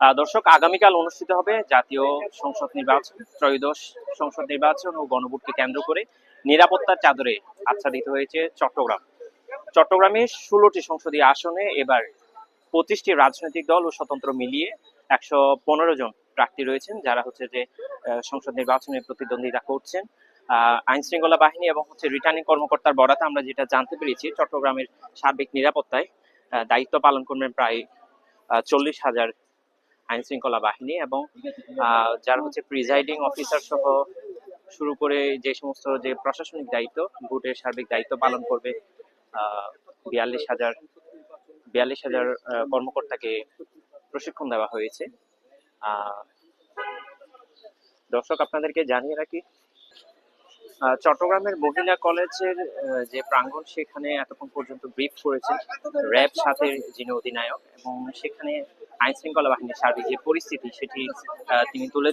দর্শক, আগামীকাল অনুষ্ঠিত হবে জাতীয় সংসদ নির্বাচন, ত্রয়োদশ সংসদ নির্বাচন ও গণভোটকে কেন্দ্র করে নিরাপত্তার চাদরে আচ্ছাদিত হয়েছে চট্টগ্রাম। চট্টগ্রামে ষোলোটি সংসদীয় আসনে এবার পঁচিশটি রাজনৈতিক দল ও স্বতন্ত্র মিলিয়ে একশো পনেরো জন প্রার্থী রয়েছেন, যারা হচ্ছে যে সংসদ নির্বাচনে প্রতিদ্বন্দ্বিতা করছেন। আইন শৃঙ্খলা বাহিনী এবং হচ্ছে রিটার্নিং কর্মকর্তার বরাতে আমরা যেটা জানতে পেরেছি, চট্টগ্রামের সার্বিক নিরাপত্তায় দায়িত্ব পালন করবেন প্রায় চল্লিশ হাজার আইন শৃঙ্খলা বাহিনী এবং যারা হচ্ছে প্রিজাইডিং অফিসার সহ শুরু করে যে সমস্ত যে প্রশাসনিক দায়িত্ব ভোটের সার্বিক দায়িত্ব পালন করবে বিয়াল্লিশ হাজার বিয়াল্লিশ হাজার কর্মকর্তাকে প্রশিক্ষণ দেওয়া হয়েছে। আহ, দর্শক আপনাদেরকে জানিয়ে রাখি চট্টগ্রামের মহিলা কলেজের যে প্রাঙ্গণ, সেখানে এতক্ষণ পর্যন্ত ব্রিফ করেছেন র্যাব সাথে যিনি অধিনায়ক এবং সেখানে আইন শৃঙ্খলা বাহিনীর সার্বিক যে পরিস্থিতি, সেটি তিনি তুলে